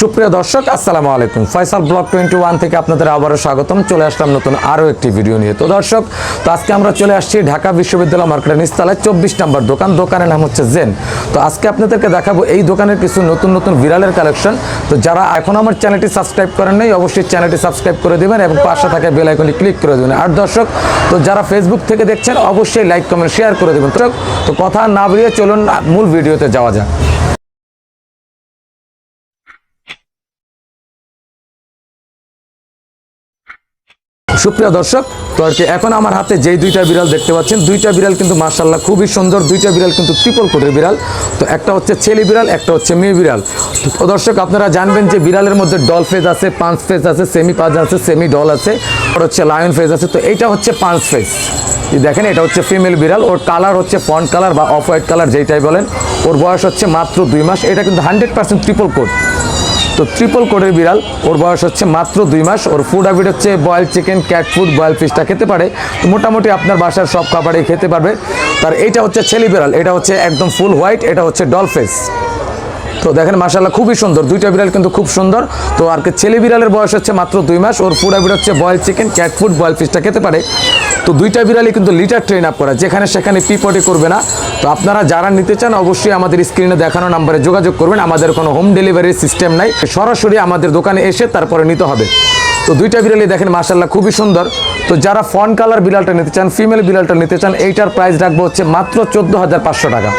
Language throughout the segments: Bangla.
সুপ্রিয় দর্শক, আসসালামু আলাইকুম। ফয়সাল ব্লগ টোয়েন্টি ওয়ান থেকে আপনাদের আবারও স্বাগতম। চলে আসলাম নতুন আরও একটি ভিডিও নিয়ে। তো দর্শক, তো আজকে আমরা চলে আসছি ঢাকা বিশ্ববিদ্যালয় মার্কেটের নিস্তালায় চব্বিশ নম্বর দোকান। দোকানের নাম হচ্ছে জেন। তো আজকে আপনাদেরকে দেখাবো এই দোকানের কিছু নতুন নতুন বিড়ালের কালেকশন। তো যারা এখন আমার চ্যানেলটি সাবস্ক্রাইব করেন নাই, অবশ্যই চ্যানেলটি সাবস্ক্রাইব করে দেবেন এবং পাশে থাকা বেল আইকনটি ক্লিক করে দেবেন। আর দর্শক, তো যারা ফেসবুক থেকে দেখছেন, অবশ্যই লাইক, কমেন্ট শেয়ার করে দেবেন। তো তো কথা না বেরিয়ে চলুন, মূল ভিডিওতে যাওয়া যাক। সুপ্রিয় দর্শক তো আর কি এখন আমার হাতে যেই দুইটা বিড়াল দেখতে পাচ্ছেন, দুইটা বিড়াল কিন্তু মার্শাল্লাহ খুবই সুন্দর, দুইটা বিড়াল কিন্তু ট্রিপল কোটের বিড়াল। তো একটা হচ্ছে ছেলে বিড়াল, একটা হচ্ছে মেয়ে বিড়াল। তো দর্শক, আপনারা জানবেন যে বিড়ালের মধ্যে ডল ফেজ আছে পাঁচ ফেজ আছে সেমি পাঁচ আছে সেমি ডল আছে, আর হচ্ছে লায়ন ফেজ আছে। তো এইটা হচ্ছে পাঁচ ফেজ দেখেন, এটা হচ্ছে ফিমেল বিড়াল, ওর কালার হচ্ছে ফন্ট কালার বা অফ হোয়াইট কালার যেইটাই বলেন, ওর বয়স হচ্ছে মাত্র দুই মাস। এটা কিন্তু হান্ড্রেড পার্সেন্ট ট্রিপল কোট তো ট্রিপল কোডের বিড়াল, ওর বয়স হচ্ছে মাত্র দুই মাস, ওর ফুড হ্যাবিট হচ্ছে boil chicken cat food boil ফিশটা খেতে পারে। তো মোটামুটি আপনার বাসার সব খাবারই খেতে পারবে। তার এইটা হচ্ছে ছেলে বিড়াল, এটা হচ্ছে একদম ফুল হোয়াইট এটা হচ্ছে ডলফেস তো দেখেন মাসাল্লাহ খুবই সুন্দর। দুইটা বিড়াল কিন্তু খুব সুন্দর। তো আর ছেলে বিড়ালের বয়স হচ্ছে মাত্র দুই মাস। ওর ফুড হ্যাবিট হচ্ছে boil chicken, cat food, boil ফিশটা খেতে পারে। তো দুইটা বিড়ালই কিন্তু লিটার ট্রেন আপ করা। যেখানে সেখানে পিপটি করবে না। তো আপনারা যারা নিতে চান, অবশ্যই আমাদের স্ক্রিনে দেখানো নাম্বারে যোগাযোগ করবেন। আমাদের কোনো হোম ডেলিভারি সিস্টেম নাই। সরাসরি আমাদের দোকানে এসে তারপরে নিতে হবে। তো দুইটা বিড়ালই দেখেন মাসাল্লাহ খুবই সুন্দর। তো যারা ফন কালার বিড়ালটা নিতে চান, ফিমেল বিড়ালটা নিতে চান, এইটার প্রাইস রাখব হচ্ছে মাত্র চোদ্দ হাজার পাঁচশো টাকা।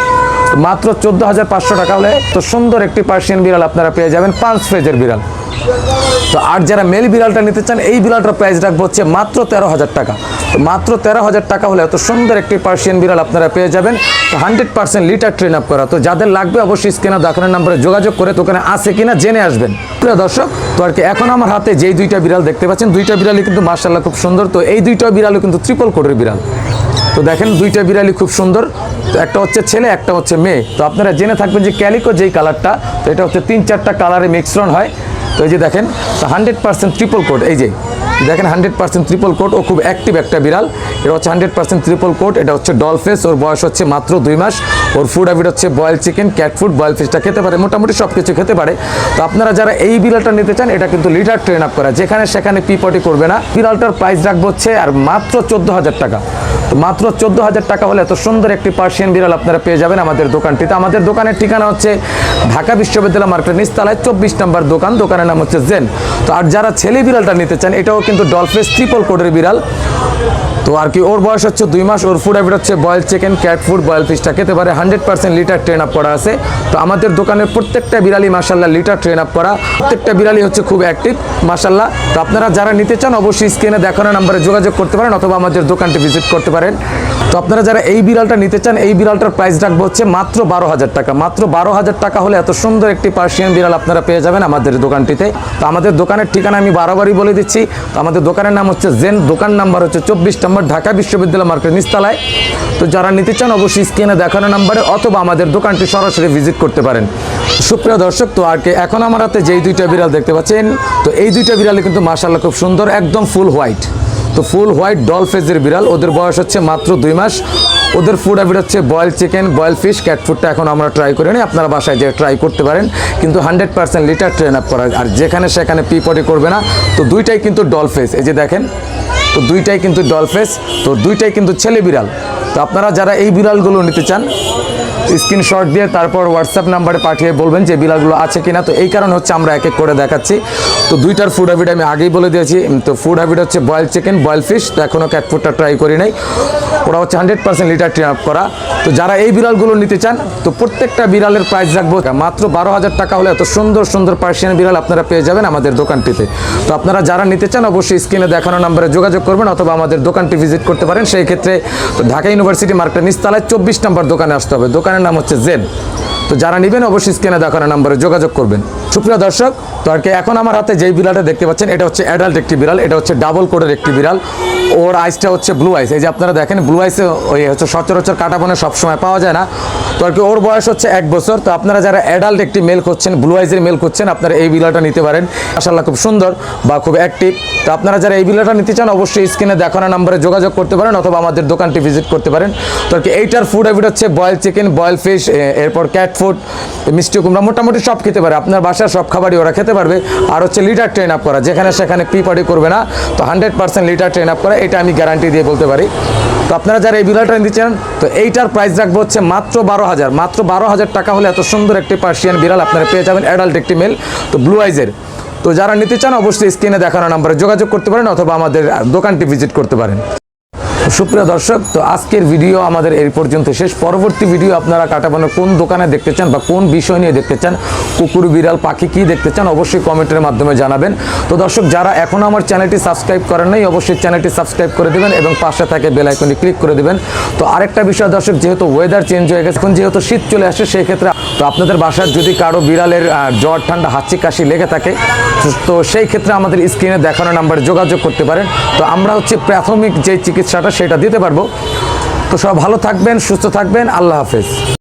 মাত্র চোদ্দ হাজার পাঁচশো টাকা হলে তো সুন্দর একটি পার্সিয়ান বিড়াল আপনারা পেয়ে যাবেন, পাঁচ ফেজের বিড়াল। তো আর যারা মেল বিড়ালটা নিতে চান, এই বিড়ালটার প্রাইস রাখব হচ্ছে মাত্র তেরো হাজার টাকা। তো মাত্র তেরো হাজার টাকা হলে এত সুন্দর একটি পার্সিয়ান বিড়াল আপনারা পেয়ে যাবেন। তো hundred percent litter train up করা। তো যাদের লাগবে অবশ্যই স্ক্রিনে দেখানোর নাম্বারে যোগাযোগ করে দোকানে আছে কিনা জেনে আসবেন। প্রিয় দর্শক, তো আর কি এখন আমার হাতে যেই দুইটা বিড়াল দেখতে পাচ্ছেন, দুইটা বিড়ালই কিন্তু মার্শাল্লাহ খুব সুন্দর। তো এই দুইটা বিড়ালও কিন্তু ত্রিপল কোটের বিড়াল। তো দেখেন দুইটা বিড়ালই খুব সুন্দর। তো একটা হচ্ছে ছেলে, একটা হচ্ছে মেয়ে। তো আপনারা জেনে থাকবেন যে ক্যালিকো যেই কালারটা, তো এটা হচ্ছে তিন চারটা কালারে মিক্সরন হয়। তো এই যে দেখেন, তো হান্ড্রেড পার্সেন্ট ট্রিপল কোড এই যে দেখেন হান্ড্রেড পার্সেন্ট ট্রিপল কোট ও খুব অ্যাক্টিভ একটা বিড়াল। এটা হচ্ছে হান্ড্রেড পার্সেন্ট ট্রিপল কোট এটা হচ্ছে ডলফেস ওর বয়স হচ্ছে মাত্র দুই মাস। ওর ফুড হ্যাবিট হচ্ছে boil chicken cat food boil ফিশটা খেতে পারে, মোটামুটি সব কিছু খেতে পারে। তো আপনারা যারা এই বিড়ালটা নিতে চান, এটা কিন্তু লিটার ট্রেন আপ করা। যেখানে সেখানে পিপটি করবে না। বিড়ালটার প্রাইস রাখব হচ্ছে আর মাত্র চোদ্দ হাজার টাকা। মাত্র চোদ্দ হাজার টাকা হলে এত সুন্দর একটি পার্সিয়ান বিড়াল আপনারা পেয়ে যাবেন আমাদের দোকানটিতে। আমাদের দোকানের ঠিকানা হচ্ছে ঢাকা বিশ্ববিদ্যালয় মার্কেট নিস্তালায় চব্বিশ নম্বর দোকান। দোকানের নাম হচ্ছে জেন। তো আর যারা ছেলে বিড়ালটা নিতে চান, এটাও কিন্তু ডলফেস ট্রিপল কোডের বিড়াল। তো আর কি, ওর বয়স হচ্ছে দুই মাস, ওর ফুড হ্যাবিট হচ্ছে boil chicken cat food boil ফিশটা খেতে পারে hundred percent litter train up করা আছে। তো আমাদের দোকানের প্রত্যেকটা বিড়ালি মাসাল্লাহ লিটার ট্রেন আপ করা। প্রত্যেকটা বিড়ালি হচ্ছে খুব অ্যাক্টিভ মাসাল্লাহ তো আপনারা যারা নিতে চান, অবশ্যই স্ক্রিনে দেখানো নাম্বারে যোগাযোগ করতে পারেন, অথবা আমাদের দোকানটি ভিজিট করতে পারেন। তো আপনারা যারা এই বিড়ালটা নিতে চান, এই বিড়ালটার প্রাইস রাখব হচ্ছে মাত্র বারো হাজার টাকা। মাত্র বারো হাজার টাকা হলে এত সুন্দর একটি পার্সিয়ান বিড়াল আপনারা পেয়ে যাবেন আমাদের দোকানটিতে। তো আমাদের দোকানের ঠিকানা আমি বারোবারই বলে দিচ্ছি। তো আমাদের দোকানের নাম হচ্ছে জেন দোকান নাম্বার হচ্ছে চব্বিশ নম্বর, ঢাকা বিশ্ববিদ্যালয় মার্কেট নিস্তালায়। তো যারা নিতে চান অবশ্যই স্ক্রিনে দেখানো নাম্বারে অথবা আমাদের দোকানটি সরাসরি ভিজিট করতে পারেন। সুপ্রিয় দর্শক, তো আর কি, এখন আমার হাতে যেই দুইটা বিড়াল দেখতে পাচ্ছেন, তো এই দুইটা বিড়ালে কিন্তু মার্শাল্লাহ খুব সুন্দর, একদম ফুল হোয়াইট তো ফুল হোয়াইট ডল ফেজের বিড়াল, ওদের বয়স হচ্ছে মাত্র দুই মাস। ওদের ফুড হ্যাবিট হচ্ছে boil chicken boil fish cat ফুডটা এখন আমরা ট্রাই করে নিই আপনারা বাসায় যে ট্রাই করতে পারেন। কিন্তু hundred percent litter train up করা আর যেখানে সেখানে পিপটি করবে না। তো দুইটাই কিন্তু ডল ফেস এই যে দেখেন, তো দুইটাই কিন্তু ডলফেস তো দুইটাই কিন্তু ছেলে বিড়াল। তো আপনারা যারা এই বিড়ালগুলো নিতে চান স্ক্রিনশট দিয়ে তারপর হোয়াটসঅ্যাপ নাম্বারে পাঠিয়ে বলবেন যে বিড়ালগুলো আছে কিনা। তো এই কারণে হচ্ছে আমরা এক এক করে দেখাচ্ছি। তো দুইটার ফুড হ্যাবিট আমি আগেই বলে দিয়েছি। তো ফুড হ্যাবিট হচ্ছে বয়েল চিকেন বয়েল ফিশ তো এখনও ক্যাট ফুডটা ট্রাই করি নাই। ওরা হচ্ছে hundred percent litter train up করা। তো যারা এই বিড়ালগুলো নিতে চান, তো প্রত্যেকটা বিড়ালের প্রাইস রাখব। মাত্র বারো হাজার টাকা হলে এত সুন্দর সুন্দর পার্সিয়ান বিড়াল আপনারা পেয়ে যাবেন আমাদের দোকানটিতে। তো আপনারা যারা নিতে চান, অবশ্যই স্ক্রিনে দেখানো নাম্বারে যোগাযোগ করবেন অথবা আমাদের দোকানটি ভিজিট করতে পারেন। সেই ক্ষেত্রে ঢাকা ইউনিভার্সিটি মার্কেট নিস্তালায় চব্বিশ নম্বর দোকানে আসতে হবে। দোকানের নাম হচ্ছে জেড। তো যারা নেবেন অবশ্যই স্ক্রিনে দেখানো নাম্বারে যোগাযোগ করবেন। সুপ্রিয় দর্শক, তো আর এখন আমার হাতে যেই বিড়ালটা দেখতে পাচ্ছেন, এটা হচ্ছে অ্যাডাল্ট একটি বিড়াল, এটা হচ্ছে ডাবল কোডের একটি বিড়াল। ওর আইসটা হচ্ছে ব্লু আইস এই যে আপনারা দেখেন ব্লু আইসে ওই হচ্ছে সচরাচর কাটা বনে সবসময় পাওয়া যায় না। তো আর কি ওর বয়স হচ্ছে এক বছর। তো আপনারা যারা অ্যাডাল্ট একটি মেল করছেন ব্লু আইসের মেল করছেন আপনারা এই বিলাটা নিতে পারেন। মাসাল্লাহ খুব সুন্দর বা খুব অ্যাক্টিভ তো আপনারা যারা এই বিলাটা নিতে চান, অবশ্যই স্ক্রিনে দেখানো নাম্বারে যোগাযোগ করতে পারেন অথবা আমাদের দোকানটি ভিজিট করতে পারেন। তো আর কি এইটার ফুড হ্যাবিট হচ্ছে বয়েল চিকেন বয়েল ফিশ এরপর ক্যাট ফুড মিষ্টি কুমড়া, মোটামুটি সব খেতে পারে। আপনার বাসার সব খাবারই ওরা খেতে পারবে। আর হচ্ছে লিটার ট্রেন আপ করা, যেখানে সেখানে পি পার্টি করবে না। তো hundred percent litter train up করা। এটা আমি গ্যারান্টি দিয়ে বলতে পারি। তো আপনারা যারা এই বিলাটা নিতে চান, তো এইটার প্রাইস রাখব হচ্ছে মাত্র বারো হাজার। মাত্র বারো হাজার টাকা হলে এত সুন্দর একটি পার্সিয়ান বিড়াল আপনারা পেয়ে যাবেন অ্যাডাল্ট একটি মেল তো ব্লু আইজের তো যারা নিতে চান, অবশ্যই স্ক্রিনে দেখানো নাম্বারে যোগাযোগ করতে পারেন অথবা আমাদের দোকানটি ভিজিট করতে পারেন। সুপ্রিয় দর্শক, তো আজকের ভিডিও আমাদের এই পর্যন্ত শেষ। পরবর্তী ভিডিও আপনারা কাটাবানোর কোন দোকানে দেখতে চান বা কোন বিষয় নিয়ে দেখতে চান, কুকুর, বিড়াল, পাখি কি দেখতে চান, অবশ্যই কমেন্টের মাধ্যমে জানাবেন। তো দর্শক, যারা এখনও আমার চ্যানেলটি সাবস্ক্রাইব করেন নাই, অবশ্যই চ্যানেলটি সাবস্ক্রাইব করে দেবেন এবং পাশে থাকে বেল আইকনে ক্লিক করে দেবেন। তো আরেকটা বিষয় দর্শক, যেহেতু ওয়েদার চেঞ্জ হয়ে গেছে, এখন যেহেতু শীত চলে আসে সেই ক্ষেত্রে তো আপনাদের বাসার যদি কারও বিড়ালের জ্বর, ঠান্ডা, হাঁচি, কাশি লেগে থাকে, তো সেই ক্ষেত্রে আমাদের স্ক্রিনে দেখানো নাম্বারে যোগাযোগ করতে পারেন। তো আমরা হচ্ছে প্রাথমিক যে চিকিৎসাটা সেটা দিতে পারব। তো সব ভালো থাকবেন সুস্থ থাকবেন আল্লাহ হাফেজ।